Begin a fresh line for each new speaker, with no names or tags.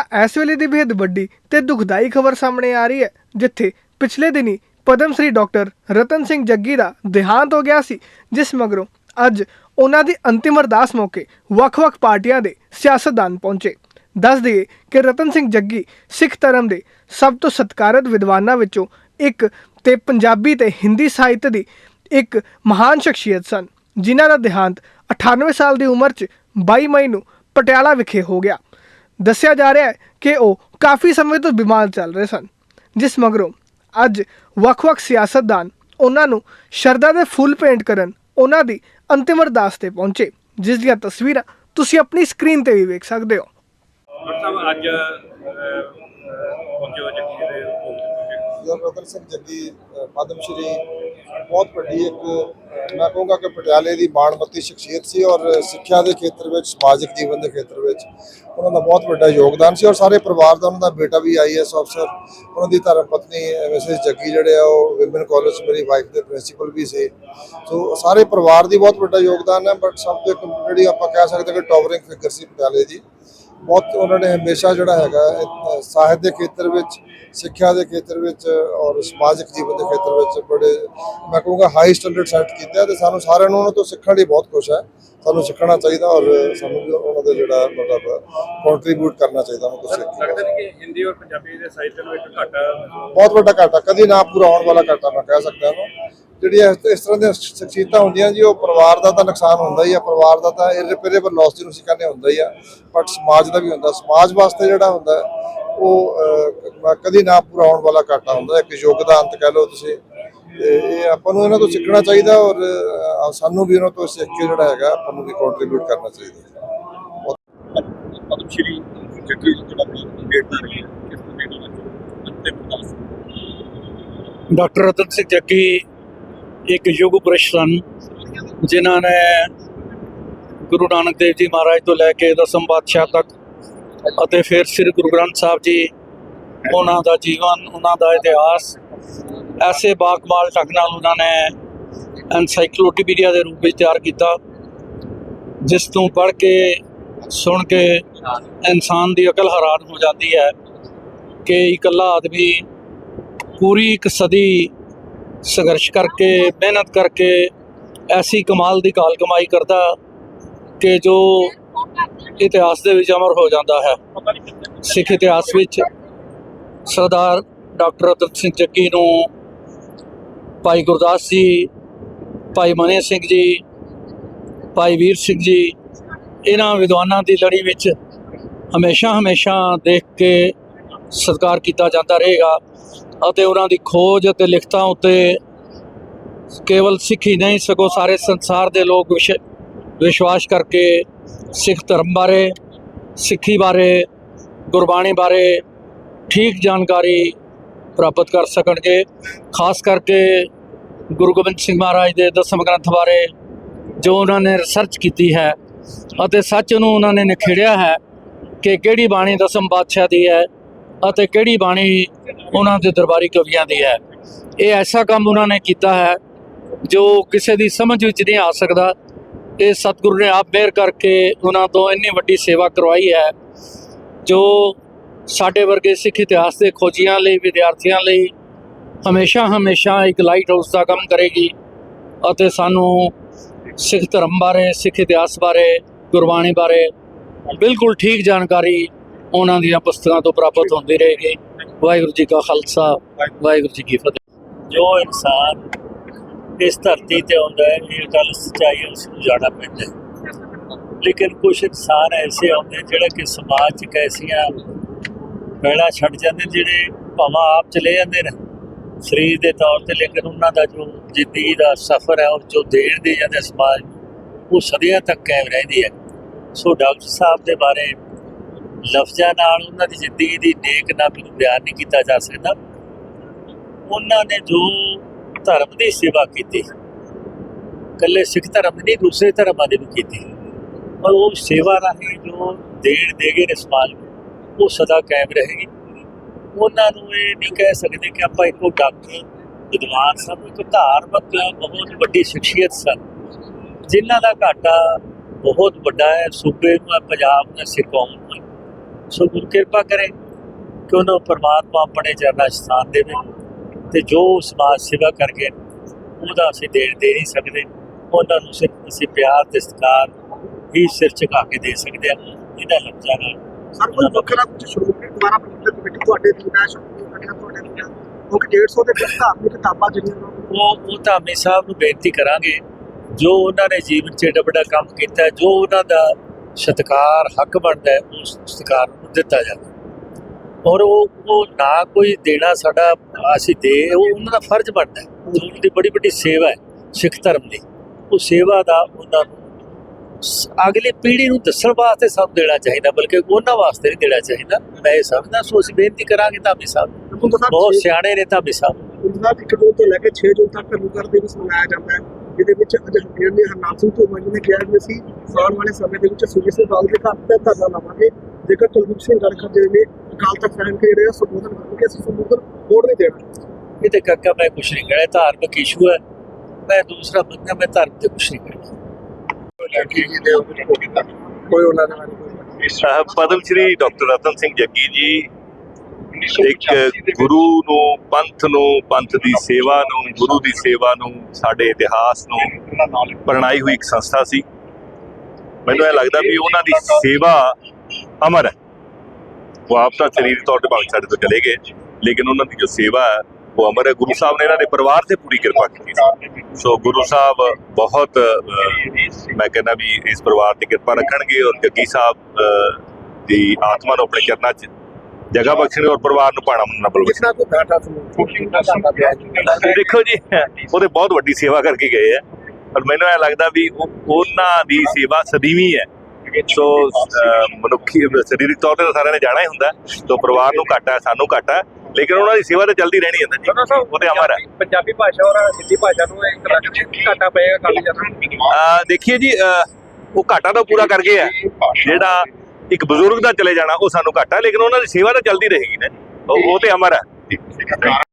ਤਾਂ ਇਸ ਵੇਲੇ ਦੀ ਬੇਹੱਦ ਵੱਡੀ ਤੇ ਦੁਖਦਾਈ ਖਬਰ ਸਾਹਮਣੇ ਆ ਰਹੀ ਹੈ, ਜਿੱਥੇ ਪਿਛਲੇ ਦਿਨੀ ਪਦਮ ਸ੍ਰੀ ਡਾਕਟਰ ਰਤਨ ਸਿੰਘ ਜੱਗੀ ਦਾ ਦੇਹਾਂਤ ਹੋ ਗਿਆ ਸੀ, ਜਿਸ ਮਗਰੋਂ ਅੱਜ ਉਹਨਾਂ ਦੀ ਅੰਤਿਮ ਅਰਦਾਸ ਮੌਕੇ ਵੱਖ-ਵੱਖ ਪਾਰਟੀਆਂ ਦੇ ਸਿਆਸਤਦਾਨ ਪਹੁੰਚੇ। ਦੱਸ ਦਈਏ ਕਿ ਰਤਨ ਸਿੰਘ ਜੱਗੀ ਸਿੱਖ ਧਰਮ ਦੇ ਸਭ ਤੋਂ ਸਤਿਕਾਰਤ ਵਿਦਵਾਨਾਂ ਵਿੱਚੋਂ ਇੱਕ ਤੇ ਪੰਜਾਬੀ ਤੇ ਹਿੰਦੀ ਸਾਹਿਤ ਦੀ ਇੱਕ ਮਹਾਨ ਸ਼ਖਸੀਅਤ ਸਨ, ਜਿਨ੍ਹਾਂ ਦਾ ਦੇਹਾਂਤ 98 ਸਾਲ ਦੀ ਉਮਰ 'ਚ 22 ਮਈ ਨੂੰ ਪਟਿਆਲਾ ਵਿਖੇ ਹੋ ਗਿਆ। ਦੱਸਿਆ ਜਾ ਰਿਹਾ ਹੈ ਕਿ ਉਹ ਕਾਫੀ ਸਮੇਂ ਤੋਂ ਬਿਮਾਰ ਚੱਲ ਰਹੇ ਸਨ ਜਿਸ ਮਗਰੋਂ ਅੱਜ ਵੱਖ-ਵੱਖ ਸਿਆਸਤਦਾਨ ਉਹਨਾਂ ਨੂੰ ਸ਼ਰਧਾ ਦੇ ਫੁੱਲ ਪੇਂਟ ਕਰਨ ਉਹਨਾਂ ਦੀ ਅੰਤਿਮ ਅਰਦਾਸ ਤੇ ਪਹੁੰਚੇ ਜਿਸ ਦੀਆਂ ਤਸਵੀਰਾਂ ਤੁਸੀਂ ਆਪਣੀ ਸਕਰੀਨ ਤੇ ਵੀ ਵੇਖ ਸਕਦੇ ਹੋ।
ਮਤਲਬ ਅੱਜ ਪਹੁੰਚੋ ਜੱਗੀ ਦੇ
ਰਤਨ ਸਿੰਘ ਜੱਗੀ ਪਦਮ ਸ਼੍ਰੀ ਬਹੁਤ ਵੱਡੀ ਇੱਕ ਮੈਂ ਕਹੂੰਗਾ ਕਿ ਪਟਿਆਲੇ ਦੀ ਬਾਣਮੱਤੀ ਸ਼ਖਸੀਅਤ ਸੀ ਔਰ ਸਿੱਖਿਆ ਦੇ ਖੇਤਰ ਵਿੱਚ, ਸਮਾਜਿਕ ਜੀਵਨ ਦੇ ਖੇਤਰ ਵਿੱਚ ਉਹਨਾਂ ਦਾ ਬਹੁਤ ਵੱਡਾ ਯੋਗਦਾਨ ਸੀ ਔਰ ਸਾਰੇ ਪਰਿਵਾਰ ਦਾ, ਉਹਨਾਂ ਦਾ ਬੇਟਾ ਵੀ ਆਈਐਸ ਅਫਸਰ ਉਹਨਾਂ ਦੀ ਧਰਮ ਪਤਨੀ ਮਿਸਿਸ ਜੱਗੀ ਜਿਹੜੇ ਆ, ਉਹ ਵਿਮਨ ਕਾਲਜ ਮੇਰੀ ਵਾਈਫ ਦੇ ਪ੍ਰਿੰਸੀਪਲ ਵੀ ਸੀ। ਸੋ ਸਾਰੇ ਪਰਿਵਾਰ ਦੀ ਬਹੁਤ ਵੱਡਾ ਯੋਗਦਾਨ ਹੈ ਬਟ ਸਭ ਤੋਂ ਇੱਕ ਜਿਹੜੀ ਆਪਾਂ ਕਹਿ ਸਕਦੇ ਕਿ ਟਾਵਰਿੰਗ ਫਿਗਰ ਸੀ ਪਟਿਆਲੇ ਦੀ। ਬਹੁਤ ਉਹਨਾਂ ਨੇ ਹਮੇਸ਼ਾ ਜਿਹੜਾ ਹੈਗਾ ਸਾਹਿਤ ਦੇ ਖੇਤਰ ਵਿੱਚ ਸਿੱਖਿਆ ਦੇ ਖੇਤਰ ਵਿੱਚ ਔਰ ਸਮਾਜਿਕ ਜੀਵਨ ਦੇ ਖੇਤਰ ਵਿੱਚ ਬੜੇ ਮੈਂ ਕਹੂੰਗਾ ਹਾਈ ਸਟੈਂਡਰਡ ਸੈੱਟ ਕੀਤਾ ਤੇ ਸਾਨੂੰ ਸਾਰਿਆਂ ਨੂੰ ਉਹਨਾਂ ਤੋਂ ਸਿੱਖਣ ਲਈ ਬਹੁਤ ਕੁਝ ਹੈ। ਸਾਨੂੰ ਸਿੱਖਣਾ ਚਾਹੀਦਾ ਔਰ ਸਾਨੂੰ ਵੀ ਉਹਨਾਂ ਦਾ ਜਿਹੜਾ ਮਤਲਬ ਕੰਟਰੀਬਿਊਟ ਕਰਨਾ ਚਾਹੀਦਾ ਉਹਨਾਂ ਤੋਂ ਸਿੱਖ
ਲੱਗਦਾ ਨਹੀਂ ਕਿ ਹਿੰਦੀ ਔਰ ਪੰਜਾਬੀ ਦੇ ਸਾਹਿਤ ਨੂੰ ਇੱਕ ਘਾਟਾ
ਬਹੁਤ ਵੱਡਾ ਘਾਟਾ ਕਦੀ ਨਾ ਪੂਰਾ ਹੋਣ ਵਾਲਾ ਘਾਟਾ ਮੈਂ ਕਹਿ ਸਕਦਾ ਹਾਂ। ਜਿਹੜੀਆਂ ਇਸ- ਤਰ੍ਹਾਂ ਦੀਆਂ ਸ਼ਖਸੀਅਤਾਂ ਹੁੰਦੀਆਂ ਜੀ ਉਹ ਪਰਿਵਾਰ ਦਾ ਤਾਂ ਨੁਕਸਾਨ ਹੁੰਦਾ ਹੀ ਆ ਪਰਿਵਾਰ ਦਾ ਤਾਂ ਇਰਰਿਪੇਅਰੇਬਲ ਲਾਸ ਜਿਹਨੂੰ ਅਸੀਂ ਕਹਿੰਦੇ ਹੁੰਦਾ ਹੀ ਆ ਬਟ ਸਮਾਜ ਦਾ ਵੀ ਹੁੰਦਾ। ਸਮਾਜ ਵਾਸਤੇ ਜਿਹੜਾ ਹੁੰਦਾ ਉਹ ਕਦੀ ਨਾ ਪੂਰਾ ਹੋਣ ਵਾਲਾ ਘਾਟਾ ਹੁੰਦਾ। ਇੱਕ ਯੋਗਦਾਨ ਤੇ ਕਹਿ ਲਓ ਤੁਸੀਂ। ਤੇ ਇਹ ਆਪਾਂ ਨੂੰ ਇਹਨਾਂ ਤੋਂ ਸਿੱਖਣਾ ਚਾਹੀਦਾ ਔਰ ਸਾਨੂੰ ਵੀ ਉਹਨਾਂ ਤੋਂ ਸਿੱਖ ਕੇ ਜਿਹੜਾ ਹੈਗਾ ਆਪਾਂ ਨੂੰ ਵੀ ਕੰਟਰੀਬਿਊਟ ਕਰਨਾ ਚਾਹੀਦਾ।
ਪਦਮ ਸ਼੍ਰੀ ਜੱਗੀ ਜਿਹੜਾ ਡੇਟ ਦਾ ਰਹੀ ਹੈ ਕਿਸ ਨੂੰ ਦੇਣਾ ਅੰਤਿਮ ਅਰਦਾਸ
ਡਾਕਟਰ ਰਤਨ ਸਿੰਘ ਜੱਗੀ ਇੱਕ ਯੁਗ ਪੁਰਸ਼ ਸਨ, ਜਿਨ੍ਹਾਂ ਨੇ ਗੁਰੂ ਨਾਨਕ ਦੇਵ ਜੀ ਮਹਾਰਾਜ ਤੋਂ ਲੈ ਕੇ ਦਸਮ ਪਾਤਸ਼ਾਹ ਤੱਕ ਅਤੇ ਫਿਰ ਸ੍ਰੀ ਗੁਰੂ ਗ੍ਰੰਥ ਸਾਹਿਬ ਜੀ, ਉਹਨਾਂ ਦਾ ਜੀਵਨ, ਉਹਨਾਂ ਦਾ ਇਤਿਹਾਸ, ਐਸੇ ਬਾਕਮਾਲ ਢੰਗ ਨਾਲ ਉਹਨਾਂ ਨੇ ਐਨਸਾਈਕਲੋਪੀਡੀਆ ਦੇ ਰੂਪ ਵਿੱਚ ਤਿਆਰ ਕੀਤਾ, ਜਿਸ ਤੋਂ ਪੜ੍ਹ ਕੇ, ਸੁਣ ਕੇ ਇਨਸਾਨ ਦੀ ਅਕਲ ਹੈਰਾਨ ਹੋ ਜਾਂਦੀ ਹੈ ਕਿ ਇਕੱਲਾ ਆਦਮੀ ਪੂਰੀ ਇੱਕ ਸਦੀ ਸੰਘਰਸ਼ ਕਰਕੇ, ਮਿਹਨਤ ਕਰਕੇ, ਐਸੀ ਕਮਾਲ ਦੀ ਕਾਲ ਕਮਾਈ ਕਰਦਾ ਕਿ ਜੋ ਇਤਿਹਾਸ ਦੇ ਵਿੱਚ ਅਮਰ ਹੋ ਜਾਂਦਾ ਹੈ। ਸਿੱਖ ਇਤਿਹਾਸ ਵਿੱਚ ਸਰਦਾਰ ਡਾਕਟਰ ਅਦਰਤ ਸਿੰਘ ਜੱਗੀ ਨੂੰ ਭਾਈ ਗੁਰਦਾਸ ਜੀ, ਭਾਈ ਮਨੇ ਸਿੰਘ ਜੀ, ਭਾਈ ਵੀਰ ਸਿੰਘ ਜੀ, ਇਹਨਾਂ ਵਿਦਵਾਨਾਂ ਦੀ ਲੜੀ ਵਿੱਚ ਹਮੇਸ਼ਾ ਹਮੇਸ਼ਾ ਦੇਖ ਕੇ ਸਤਿਕਾਰ ਕੀਤਾ ਜਾਂਦਾ ਰਹੇਗਾ ਅਤੇ ਉਹਨਾਂ ਦੀ ਖੋਜ ਅਤੇ ਲਿਖਤਾਂ ਉੱਤੇ ਕੇਵਲ ਸਿੱਖ ਹੀ ਨਹੀਂ, ਸਗੋਂ ਸਾਰੇ ਸੰਸਾਰ ਦੇ ਲੋਕ ਵਿਸ਼- ਵਿਸ਼ਵਾਸ ਕਰਕੇ ਸਿੱਖ ਧਰਮ ਬਾਰੇ, ਸਿੱਖੀ ਬਾਰੇ, ਗੁਰਬਾਣੀ ਬਾਰੇ ਠੀਕ ਜਾਣਕਾਰੀ ਪ੍ਰਾਪਤ ਕਰ ਸਕਣਗੇ। ਖਾਸ ਕਰਕੇ ਗੁਰੂ ਗੋਬਿੰਦ ਸਿੰਘ ਮਹਾਰਾਜ ਦੇ ਦਸਮ ਗ੍ਰੰਥ ਬਾਰੇ ਜੋ ਉਹਨਾਂ ਨੇ ਰਿਸਰਚ ਕੀਤੀ ਹੈ ਅਤੇ ਸੱਚ ਨੂੰ ਉਹਨਾਂ ਨੇ ਨਿਖੇੜਿਆ ਹੈ ਕਿ ਕਿਹੜੀ ਬਾਣੀ ਦਸਮ ਬਾਦਸ਼ਾਹ ਦੀ ਹੈ ਅਤੇ ਕਿਹੜੀ ਬਾਣੀ ਉਹਨਾਂ ਦੇ ਦਰਬਾਰੀ ਕਵੀਆਂ ਦੀ ਹੈ। ਇਹ ਐਸਾ ਕੰਮ ਉਹਨਾਂ ਨੇ ਕੀਤਾ ਹੈ ਜੋ ਕਿਸੇ ਦੀ ਸਮਝ ਵਿੱਚ ਨਹੀਂ ਆ ਸਕਦਾ। ਇਹ ਸਤਿਗੁਰੂ ਨੇ ਆਪ ਮਿਹਰ ਕਰਕੇ ਉਹਨਾਂ ਤੋਂ ਇੰਨੀ ਵੱਡੀ ਸੇਵਾ ਕਰਵਾਈ ਹੈ ਜੋ ਸਾਡੇ ਵਰਗੇ ਸਿੱਖ ਇਤਿਹਾਸ ਦੇ ਖੋਜੀਆਂ ਲਈ, ਵਿਦਿਆਰਥੀਆਂ ਲਈ ਹਮੇਸ਼ਾ ਹਮੇਸ਼ਾ ਇੱਕ ਲਾਈਟ ਹਾਊਸ ਦਾ ਕੰਮ ਕਰੇਗੀ ਅਤੇ ਸਾਨੂੰ ਸਿੱਖ ਧਰਮ ਬਾਰੇ, ਸਿੱਖ ਇਤਿਹਾਸ ਬਾਰੇ, ਗੁਰਬਾਣੀ ਬਾਰੇ ਬਿਲਕੁਲ ਠੀਕ ਜਾਣਕਾਰੀ ਉਹਨਾਂ ਦੀਆਂ ਪੁਸਤਕਾਂ ਤੋਂ ਪ੍ਰਾਪਤ ਹੁੰਦੀ ਰਹੇਗੀ। ਵਾਹਿਗੁਰੂ ਜੀ ਕਾ ਖਾਲਸਾ, ਵਾਹਿਗੁਰੂ ਜੀ ਕੀ ਫਤਿਹ।
ਜੋ ਇਨਸਾਨ ਇਸ ਧਰਤੀ ਤੇ ਆਉਂਦਾ ਹੈ, ਇਹ ਗੱਲ ਸੱਚਾਈ ਉਸ ਨੂੰ ਜਾਣਾ ਪੈਂਦਾ ਹੈ। ਲੇਕਿਨ ਕੁਝ ਇਨਸਾਨ ਐਸੇ ਆਉਂਦੇ ਜਿਹੜੇ ਕਿ ਸਮਾਜ 'ਚ ਕੈਸੀਆਂ ਪਹਿਲਾ ਛੱਡ ਜਾਂਦੇ ਨੇ, ਜਿਹੜੇ ਭਾਵੇਂ ਆਪ ਚਲੇ ਜਾਂਦੇ ਨੇ। ਸਰੀਰ ਦੇ ਤੌਰ ਤੇ ਲੇਕਿਨ ਉਹਨਾਂ ਦਾ ਜੋ ਜ਼ਿੰਦਗੀ ਦਾ ਸਫ਼ਰ ਹੈ ਉਹ ਜੋ ਦੇਣ ਦੇ ਜਾਂਦੇ ਸਮਾਜ ਉਹ ਸਦੀਆਂ ਤੱਕ ਕਾਇਮ ਰਹਿੰਦੀ ਹੈ। ਸੋ ਡਾਕਟਰ ਸਾਹਿਬ ਦੇ ਬਾਰੇ ਲਫ਼ਜ਼ਾਂ ਨਾਲ ਉਹਨਾਂ ਦੀ ਜ਼ਿੰਦਗੀ ਦੀ ਨੇਕ ਨਾਮੀ ਨੂੰ ਬਿਆਨ ਨਹੀਂ ਕੀਤਾ ਜਾ ਸਕਦਾ। ਉਹਨਾਂ ਨੇ ਜੋ ਧਰਮ ਦੀ ਸੇਵਾ ਕੀਤੀ ਇਕੱਲੇ ਸਿੱਖ ਧਰਮ ਨਹੀਂ ਦੂਸਰੇ ਧਰਮਾਂ ਦੀ ਵੀ ਕੀਤੀ। ਪਰ ਉਹ ਸੇਵਾ ਰਾਹੀਂ ਜੋ ਦੇਣ ਦੇਗੇ ਨੇ ਸਮਾਜ ਨੂੰ ਉਹ ਸਦਾ ਕਾਇਮ ਰਹੇਗੀ। ਉਹਨਾਂ ਨੂੰ ਇਹ ਨਹੀਂ ਕਹਿ ਸਕਦੇ ਕਿ ਆਪਾਂ ਇੱਕੋ ਡਾਕਟਰ ਵਿਦਵਾਨ ਸਭ ਇੱਕ ਧਾਰਮਿਕ ਬਹੁਤ ਵੱਡੀ ਸ਼ਖਸੀਅਤ ਸਨ। ਜਿਨ੍ਹਾਂ ਦਾ ਘਾਟਾ ਬਹੁਤ ਵੱਡਾ ਹੈ। ਸੂਬੇ ਨੂੰ ਹੈ, ਪੰਜਾਬ ਨੂੰ ਹੈ, ਕੌਮ ਨੂੰ ਸੋ ਗੁਰੂ ਕਿਰਪਾ ਕਰੇ ਕਿ ਉਹਨੂੰ ਪਰਮਾਤਮਾ ਆਪਣੇ ਚਰਨਾਂ 'ਚ ਸਥਾਨ ਦੇਵੇ ਤੇ ਜੋ ਸਮਾਜ ਸੇਵਾ ਕਰਕੇ ਉਹਦਾ ਅਸੀਂ ਦੇਣ ਦੇ ਨਹੀਂ ਸਕਦੇ ਉਹਨਾਂ ਨੂੰ ਸਿਰਫ ਅਸੀਂ ਪਿਆਰ ਤੇ ਸਤਿਕਾਰ ਹੀ ਸਿਰ ਝੁਕਾ ਕੇ ਦੇ ਸਕਦੇ ਹਾਂ ਇਹਦਾ ਲਫ਼ਜ਼ਾਂ ਨਾਲ
ਸਰ ਕੋਈ ਵੱਖਰਾ ਕੁਝ ਸ਼੍ਰੋਮਣੀ ਦੁਆਰਾ ਪ੍ਰਬੰਧਕ ਕਮੇਟੀ ਤੁਹਾਡੇ ਤੋਂ ਹੈ ਸ਼੍ਰੋਮਣੀ ਕਮੇਟੀ ਤੁਹਾਡੇ ਤੋਂ ਹੈ ਉਹ 150 ਦੇ ਕੁਝ ਧਾਰਮਿਕ ਕਿਤਾਬਾਂ ਜਿਹੜੀਆਂ ਨੇ
ਉਹ ਉਹ ਧਾਮੀ ਸਾਹਿਬ ਨੂੰ ਬੇਨਤੀ ਕਰਾਂਗੇ ਜੋ ਉਹਨਾਂ ਨੇ ਜੀਵਨ 'ਚ ਏਡਾ ਵੱਡਾ ਕੰਮ ਕੀਤਾ ਜੋ ਉਹਨਾਂ ਦਾ ਸਤਿਕਾਰ ਹੱਕ ਬਣਦਾ ਹੈ ਉਸ ਸਤਿਕਾਰ ਨੂੰ ਦਿੱਤਾ ਜਾਵੇ ਔਰ ਉਹ ਉਹ ਨਾ ਕੋਈ ਦੇਣਾ ਸਾਡਾ ਅਸੀਂ ਦੇ ਉਹ ਉਹਨਾਂ ਦਾ ਫਰਜ਼ ਬਣਦਾ ਹੈ। ਉਹਨਾਂ ਦੀ ਬੜੀ ਵੱਡੀ ਸੇਵਾ ਹੈ ਸਿੱਖ ਧਰਮ ਦੀ। ਉਹ ਸੇਵਾ ਦਾ ਉਹਨਾਂ ਨੂੰ ਅਗਲੀ ਪੀੜ੍ਹੀ ਨੂੰ ਦੱਸਣ ਵਾਸਤੇ ਸਾਨੂੰ ਦੇਣਾ ਚਾਹੀਦਾ ਬਲਕਿ ਉਹਨਾਂ ਵਾਸਤੇ ਨਹੀਂ ਦੇਣਾ ਚਾਹੀਦਾ। ਮੈਂ ਇਹ ਸਮਝਦਾ ਸੋ ਅਸੀਂ ਬੇਨਤੀ ਕਰਾਂਗੇ ਧਾਮੀ ਸਾਹਿਬ ਬਹੁਤ ਸਿਆਣੇ ਨੇ ਧਾਮੀ ਸਾਹਿਬ।
ਉਹਨਾਂ ਦੀ ਜੂਨ ਤੋਂ ਲੈ ਕੇ 6 ਜੂਨ ਤੱਕ ਨਗਰ ਦਿਵਸ ਮਨਾਇਆ ਜਾਂਦਾ ਹੈ। ਜਿਹਦੇ ਵਿੱਚ ਅੱਜ ਨੇ ਹਰਨਾਮ ਸਿੰਘ ਧੂਮਾ ਜੀ ਨੇ ਕਿਹਾ ਕਿ ਅਸੀਂ ਆਉਣ ਵਾਲੇ ਸਮੇਂ ਦੇ ਵਿੱਚ ਸੁਖੀ ਸਿੰਘ ਬਾਦਲ ਦੇ ਘਰ ਤੇ ਧਰਨਾ ਲਾਵਾਂਗੇ। ਜੇਕਰ ਕੁਲਦੀਪ ਸਿੰਘ ਗੜਖਰ ਜੀ ਨੇ ਅਕਾਲ ਤਖਤ ਸਾਹਿਬ ਕੇ ਜਿਹੜੇ ਸੰਬੋਧਨ ਕਰਨਗੇ ਅਸੀਂ ਸੰਬੋਧਨ ਹੋੜ ਨਹੀਂ ਦੇਣਾ।
ਇਹ ਤੇ ਕਾਕਾ ਮੈਂ ਕੁਛ ਨਹੀਂ ਕਹਿਣਾ ਧਾਰਮਿਕ ਇਸ਼ੂ ਹੈ। ਮੈਂ ਦੂਸਰਾ ਬੰਦਾ ਮੈਂ ਧਰਮ ਤੇ ਕੁਛ ਨਹੀਂ ਕਹਿਣਾ।
ਕੋਈ ਉਹਨਾਂ ਦੇ
ਪਦਮ ਸ਼੍ਰੀ ਡਾਕਟਰ ਰਤਨ ਸਿੰਘ ਜੱਗੀ ਜੀ ਇੱਕ ਗੁਰੂ ਨੂੰ, ਪੰਥ ਨੂੰ, ਪੰਥ ਦੀ ਸੇਵਾ ਨੂੰ, ਗੁਰੂ ਦੀ ਸੇਵਾ ਨੂੰ, ਸਾਡੇ ਇਤਿਹਾਸ ਨੂੰ ਪ੍ਰਣਾਈ ਹੋਈ ਇੱਕ ਸੰਸਥਾ ਸੀ। ਮੈਨੂੰ ਇਹ ਲੱਗਦਾ ਵੀ ਉਹਨਾਂ ਦੀ ਸੇਵਾ ਅਮਰ ਹੈ। ਉਹ ਆਪ ਤਾਂ ਸਰੀਰ ਤੌਰ ਤੇ ਭਾਵੇਂ ਸਾਡੇ ਤੋਂ ਚਲੇ ਗਏ, ਲੇਕਿਨ ਉਹਨਾਂ ਦੀ ਜੋ ਸੇਵਾ ਹੈ, ਉਹ ਅਮਰ ਹੈ। ਗੁਰੂ ਸਾਹਿਬ ਨੇ ਇਹਨਾਂ ਦੇ ਪਰਿਵਾਰ ਤੇ ਪੂਰੀ ਕਿਰਪਾ ਕੀਤੀ ਸੀ। ਸੋ ਗੁਰੂ ਸਾਹਿਬ ਬਹੁਤ ਮੈਂ ਕਹਿੰਦਾ ਵੀ ਇਸ ਪਰਿਵਾਰ ਤੇ ਕਿਰਪਾ ਰੱਖਣਗੇ ਔਰ ਜੱਗੀ ਸਾਹਿਬ ਦੀ ਆਤਮਾ ਨੂੰ ਆਪਣੇ ਚਰਨਾਂ 'ਚ ਜਗ੍ਹਾ ਬਖਸ਼ਣਗੇ ਔਰ ਪਰਿਵਾਰ ਨੂੰ ਪਾਣਾ ਮੰਨਣਾ
ਜਿਸ ਤਰ੍ਹਾਂ ਕੋਈ ਘਾਟਾ ਸਮੂਹ
ਦੇਖੋ ਜੀ ਉਹਦੇ ਬਹੁਤ ਵੱਡੀ ਸੇਵਾ ਕਰਕੇ ਗਏ ਆ। ਪਰ ਮੈਨੂੰ ਇਹ ਲੱਗਦਾ ਵੀ ਉਹ ਉਹਨਾਂ ਦੀ ਸੇਵਾ ਸਦੀਵੀ ਹੈ। ਸੋ ਮਨੁੱਖੀ ਸਰੀਰਕ ਤੌਰ ਤੇ ਤਾਂ ਸਾਰਿਆਂ ਨੇ ਜਾਣਾ ਹੀ ਹੁੰਦਾ। ਸੋ ਪਰਿਵਾਰ ਨੂੰ ਘਾਟਾ ਸਾਨੂੰ ਘਾਟਾ ਲੇਕਿਨ ਉਹਨਾਂ ਦੀ ਸੇਵਾ ਤਾਂ ਚੱਲਦੀ ਰਹਿਣੀ ਹੈ ਨਾ ਜੀ। ਉਹਦੇ ਅਮਰ ਹੈ।
ਪੰਜਾਬੀ ਭਾਸ਼ਾ ਔਰ ਹਿੰਦੀ ਭਾਸ਼ਾ ਨੂੰ ਇੱਕ ਲੱਖ ਘਾਟਾ ਪਏਗਾ ਕਾਲੀ ਜਨਾ
ਅਹ ਦੇਖੀਏ ਜੀ ਉਹ ਘਾਟਾ ਤਾਂ ਪੂਰਾ ਕਰ ਗਏ ਆ। ਜਿਹੜਾ ਇੱਕ ਬਜ਼ੁਰਗ ਦਾ ਚਲੇ ਜਾਣਾ, ਉਹ ਸਾਨੂੰ ਘਾਟਾ, ਲੇਕਿਨ ਉਹਨਾਂ ਦੀ ਸੇਵਾ ਤਾਂ ਚੱਲਦੀ ਰਹੇਗੀ ਨਾ। ਉਹ ਤੇ ਅਮਰ ਹੈ